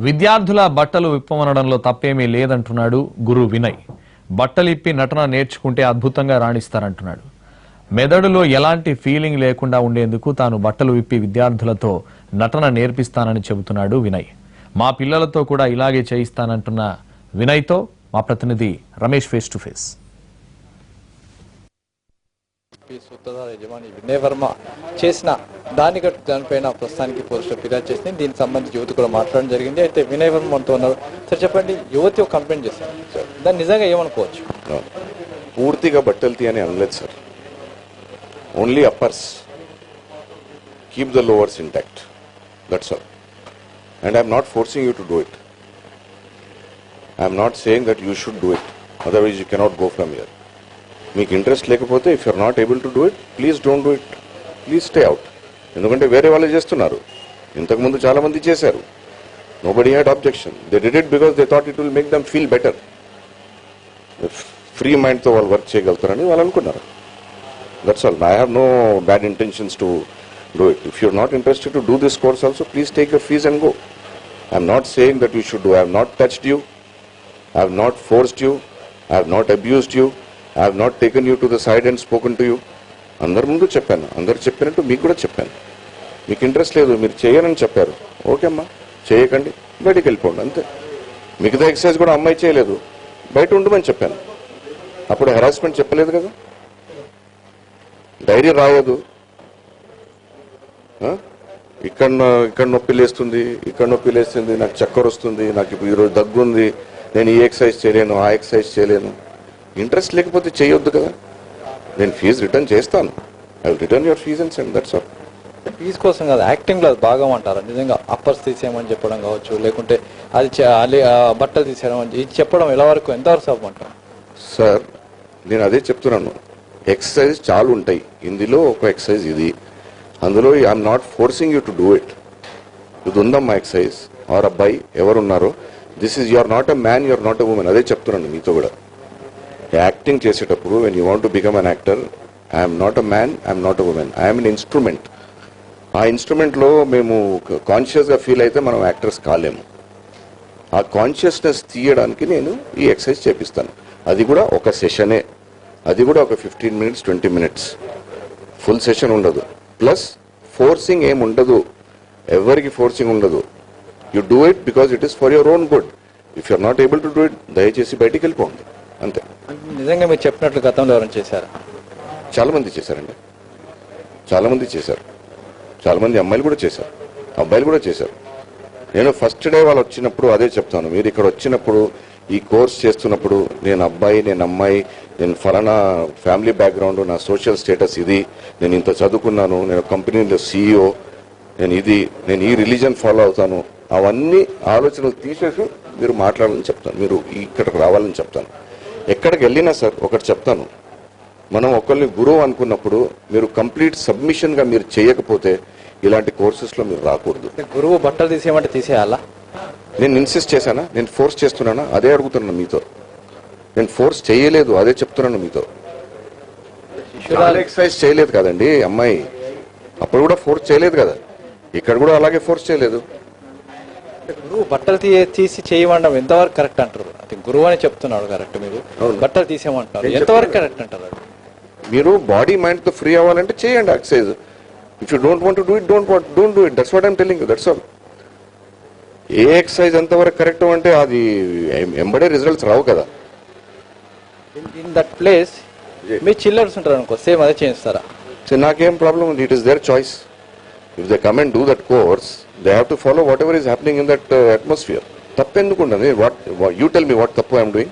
విద్యార్థుల బట్టలు విప్పమనడంలో తప్పేమీ లేదంటున్నాడు గురు వినయ్. బట్టలిప్పి నటన నేర్చుకుంటే అద్భుతంగా రాణిస్తారంటున్నాడు. మెదడులో ఎలాంటి ఫీలింగ్ లేకుండా ఉండేందుకు తాను బట్టలు విప్పి విద్యార్థులతో నటన నేర్పిస్తానని చెబుతున్నాడు వినయ్. మా పిల్లలతో కూడా ఇలాగే చేయిస్తానంటున్న వినయ్తో మా ప్రతినిధి Ramesh face to face P సూత్రధార యజమాని వినయవర్మ చేసిన దానికి దానిపైన ప్రస్తుతానికి పోలీసులు ఫిర్యాదు చేసింది. దీనికి సంబంధించి యువతి కూడా మాట్లాడడం జరిగింది. అయితే వినయవర్మ అంటూ ఉన్నారు సార్ చెప్పండి యువతి ఒక కంప్లైంట్ చేశారు. దాన్ని నిజంగా ఏమనుకోవచ్చు? పూర్తిగా బట్టలు తీయని అనలేదు sir. Only uppers keep the lowers intact that's all and I'm not forcing you to do it I'm not saying that you should do it otherwise you cannot go from here మీకు interest లేకపోతే if you're not able to do it please don't do it please stay out ఎందుకంటే వేరే వాళ్ళు చేస్తున్నారు. ఇంతకుముందు చాలా మంది చేశారు. Nobody had objection they did it because they thought it will make them feel better free మైండ్తో వాళ్ళు వర్క్ చేయగలుగుతారని వాళ్ళు అనుకున్నారు. That's all I have no bad intentions to do it if you're not interested to do this course also please take your fees and go I'm not saying that you should do I have not touched you I have not forced you I have not abused you I have not taken you to the side and spoken to you అందరి ముందు చెప్పాను. అందరు చెప్పినట్టు మీకు కూడా చెప్పాను. మీకు interest లేదు మీరు చేయనని చెప్పారు. ఓకే అమ్మా చేయకండి బయటికి వెళ్ళిపోండి అంతే. మిగతా ఎక్సర్సైజ్ కూడా అమ్మాయి చేయలేదు. బయట ఉండమని చెప్పాను. అప్పుడు హెరాస్మెంట్ చెప్పలేదు కదా. డైరీ రాయదు ఇక్కడ ఇక్కడ నొప్పి లేస్తుంది ఇక్కడ నొప్పి లేస్తుంది నాకు చక్కెర వస్తుంది నాకు ఇప్పుడు ఈరోజు దగ్గు ఉంది. నేను ఈ ఎక్సర్సైజ్ చేయలేను ఆ ఎక్సర్సైజ్ చేయలేను. ఇంట్రెస్ట్ లేకపోతే చేయొద్దు కదా. నేను ఫీజు రిటర్న్ చేస్తాను. I will return your fees and send that's all. Fee కోసం కాదు యాక్టింగ్లో అది భాగం అంటారు నిజంగా అప్పర్స్ తీసేయమని చెప్పడం కావచ్చు లేకుంటే అది బట్టలు తీసేయడం అని ఇది చెప్పడం ఎలా వరకు ఎంతవరకు సబ్ అంటారు సార్ నేను అదే చెప్తున్నాను. ఎక్సర్సైజ్ చాలా ఉంటాయి. ఇందులో ఒక ఎక్సర్సైజ్ ఇది. అందులో I'm not forcing you to do it. ఇది ఉందమ్మా ఎక్సర్సైజ్? ఆర్ అబ్బాయి ఎవరున్నారో? This is you're not a man you're not a woman. అదే చెప్తున్నాను మీతో కూడా. యాక్టింగ్ చేసేటప్పుడు when you want to become an actor I'm not a man I'm not a woman I'm an instrument ఆ ఇన్స్ట్రుమెంట్లో మేము కాన్షియస్గా ఫీల్ అయితే మనం యాక్టర్స్ కాలేము. ఆ కాన్షియస్నెస్ తీయడానికి నేను ఈ ఎక్సర్సైజ్ చేపిస్తాను. అది కూడా ఒక సెషనే అది కూడా ఒక fifteen minutes twenty minutes full session ఉండదు. ప్లస్ ఫోర్సింగ్ ఏం ఉండదు. ఎవరికి ఫోర్సింగ్ ఉండదు. You do it because it is for your own good if you're not able to do it దయచేసి బయటికి వెళ్ళిపోండి. అంతే. నిజంగా మీరు చెప్పినట్లు గతంలో ఎవరైనా చేశారా? చాలా మంది చేశారండి. చాలా మంది చేశారు. చాలా మంది అమ్మాయిలు కూడా చేశారు. అబ్బాయిలు కూడా చేశారు. నేను ఫస్ట్ డే వాళ్ళు వచ్చినప్పుడు అదే చెప్తాను. మీరు ఇక్కడ వచ్చినప్పుడు ఈ కోర్స్ చేస్తున్నప్పుడు నేను అబ్బాయి నేను అమ్మాయి నేను ఫలానా ఫ్యామిలీ బ్యాక్గ్రౌండ్ నా సోషల్ స్టేటస్ ఇది నేను ఇంత చదువుకున్నాను నేను కంపెనీలో సీఈఓ నేను ఇది నేను ఈ రిలీజన్ ఫాలో అవుతాను. అవన్నీ ఆలోచనలు తీసేసి మీరు మాట్లాడాలని చెప్తాను. మీరు ఇక్కడికి రావాలని చెప్తాను. ఎక్కడికి వెళ్ళినా సార్ ఒకటి చెప్తాను. మనం ఒకరిని గురువు అనుకున్నప్పుడు మీరు కంప్లీట్ సబ్మిషన్గా మీరు చేయకపోతే ఇలాంటి కోర్సెస్లో మీరు రాకూడదు. గురువు బట్టలు తీసేయమంటే తీసేయాలా? నేను ఇన్సిస్ట్ చేశానా? నేను ఫోర్స్ చేస్తున్నానా? అదే అడుగుతున్నాను మీతో. నేను ఫోర్స్ చేయలేదు అదే చెప్తున్నాను మీతో. ఎక్సర్సైజ్ చేయలేదు కదండి అమ్మాయి. అప్పుడు కూడా ఫోర్స్ చేయలేదు కదా. ఇక్కడ కూడా అలాగే ఫోర్స్ చేయలేదు. గురువు బట్టలు తీ తీసి చేయమండం ఎంతవరకు కరెక్ట్ అంటారు? అది గురువు అని చెప్తున్నాడు కరెక్ట్ మీరు. బట్టలు తీసేయమంటారు. ఎంతవరకు. కరెక్ట్ అంటారు మీరు బాడీ మైండ్తో ఫ్రీ అవ్వాలంటే చేయండి exercise. If you don't want do it don't want don't do it that's what I'm telling that's all a exercise ఎంతవరకు కరెక్ట్ అంటే అది ఎంబడే రిజల్ట్స్ రావు కదా. ఇన్ దట్ ప్లేస్ మీ చిల్లర్స్ ఉంటారు అనుకో సేమ్ అదే చేయిస్తారా సో నాకేం problem it is their choice if they come and do that course they have to follow whatever is happening in that atmosphere తప్పెందుకు ఉండదు? What you tell me what తప్పు I'm doing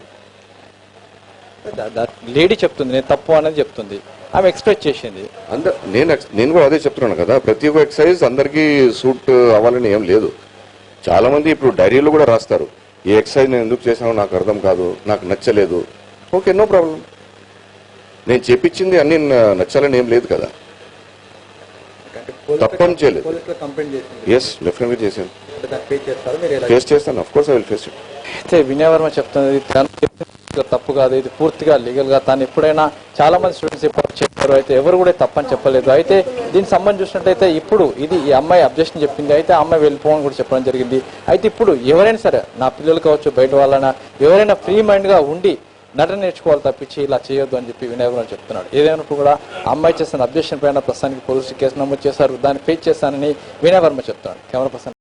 lady చెప్తుంది నేను తప్పు అనేది చెప్తుంది. ఆమె expect చేసింది. అందరు నేను నేను కూడా అదే చెప్తున్నాను కదా ప్రతి ఒక్క ఎక్సర్సైజ్ అందరికీ సూట్ అవ్వాలని ఏం లేదు. చాలా మంది ఇప్పుడు డైరీలో కూడా రాస్తారు. ఈ ఎక్సర్సైజ్ నేను ఎందుకు చేశానో నాకు అర్థం కాదు నాకు నచ్చలేదు. ఓకే నో ప్రాబ్లం నేను చెప్పించింది అన్ని న- నచ్చాలని ఏం లేదు కదా. తప్పని చేయలేదు. ఎస్ డెఫినెట్గా చేశాను ఫేస్ చేస్తారు? మీరు ఎలా ఫేస్ చేస్తాను of course I will face it అయితే వినయ్ వర్మ చెప్తుంది ఇది తను చెప్తుంది తప్పు కాదు ఇది పూర్తిగా లీగల్గా తాను ఎప్పుడైనా చాలా మంది స్టూడెంట్స్ ఎప్పుడు చేశారు అయితే ఎవరు కూడా తప్పని చెప్పలేదు. అయితే దీనికి సంబంధించి చూసినట్టయితే ఇప్పుడు ఇది ఈ అమ్మాయి అబ్జెక్షన్ చెప్పింది అయితే ఆ అమ్మాయి వెళ్ళిపోవని కూడా చెప్పడం జరిగింది. అయితే ఇప్పుడు ఎవరైనా సరే నా పిల్లలు కావచ్చు బయట వాళ్ళైనా ఎవరైనా ఫ్రీ మైండ్గా ఉండి నటన నేర్చుకోవాలి తప్పించి ఇలా చేయొద్దు అని చెప్పి వినయవరం చెప్తున్నాడు ఏదైనప్పుడు కూడా అమ్మాయి చేసిన అబ్జెక్షన్ పైన ప్రస్తుతానికి పోలీసులు కేసు నమోదు చేశారు. దాన్ని ఫేస్ చేశానని వినయవర్మ చెప్తున్నాడు కెమెరా పర్సన్